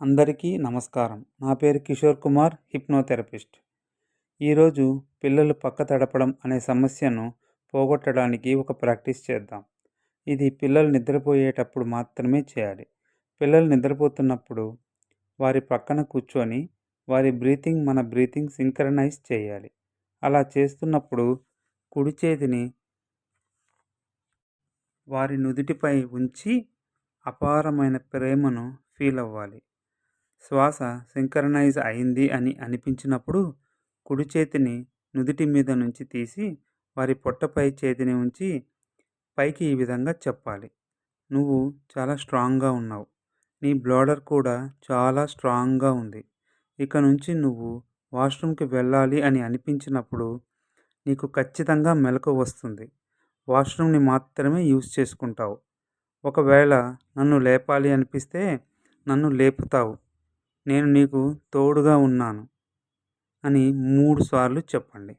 అందరికీ నమస్కారం. నా పేరు కిషోర్ కుమార్ హిప్నోథెరపిస్ట్. ఈరోజు పిల్లలు పక్క తడపడం అనే సమస్యను పోగొట్టడానికి ఒక ప్రాక్టీస్ చేద్దాం. ఇది పిల్లలు నిద్రపోయేటప్పుడు మాత్రమే చేయాలి. పిల్లలు నిద్రపోతున్నప్పుడు వారి పక్కన కూర్చొని వారి బ్రీతింగ్ మన బ్రీతింగ్ సింక్రనైజ్ చేయాలి. అలా చేస్తున్నప్పుడు కుడి చేతిని వారి నుదుటిపై ఉంచి అపారమైన ప్రేమను ఫీల్ అవ్వాలి. శ్వాస సింక్రనైజ్ అయింది అని అనిపించినప్పుడు కుడి చేతిని నుదిటి మీద నుంచి తీసి వారి పొట్టపై చేతిని ఉంచి పైకి ఈ విధంగా చెప్పాలి. నువ్వు చాలా స్ట్రాంగ్గా ఉన్నావు. నీ బ్లాడర్ కూడా చాలా స్ట్రాంగ్గా ఉంది. ఇక నుంచి నువ్వు వాష్రూమ్కి వెళ్ళాలి అని అనిపించినప్పుడు నీకు ఖచ్చితంగా మెలకు వస్తుంది. వాష్రూమ్ని మాత్రమే యూజ్ చేసుకుంటావు. ఒకవేళ నన్ను లేపాలి అనిపిస్తే నన్ను లేపుతావు. నేను నీకు తోడుగా ఉన్నాను అని మూడు సార్లు చెప్పండి.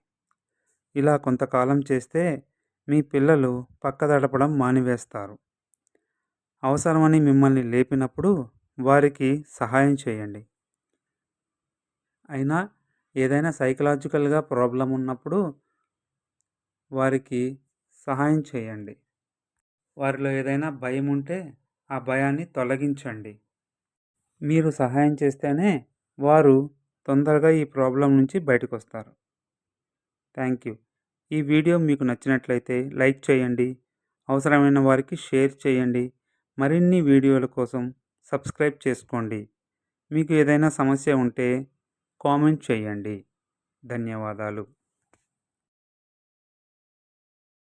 ఇలా కొంతకాలం చేస్తే మీ పిల్లలు పక్కదడపడం మానివేస్తారు. అవసరమని మిమ్మల్ని లేపినప్పుడు వారికి సహాయం చేయండి. అయినా ఏదైనా సైకలాజికల్గా ప్రాబ్లం ఉన్నప్పుడు వారికి సహాయం చేయండి. వారిలో ఏదైనా భయం ఉంటే ఆ భయాన్ని తొలగించండి. మీరు సహాయం చేస్తేనే వారు తొందరగా ఈ ప్రాబ్లం నుంచి బయటకు వస్తారు థ్యాంక్ యూ. ఈ వీడియో మీకు నచ్చినట్లయితే లైక్ చేయండి. అవసరమైన వారికి షేర్ చేయండి. మరిన్ని వీడియోల కోసం సబ్స్క్రైబ్ చేసుకోండి. మీకు ఏదైనా సమస్య ఉంటే కామెంట్ చేయండి. ధన్యవాదాలు.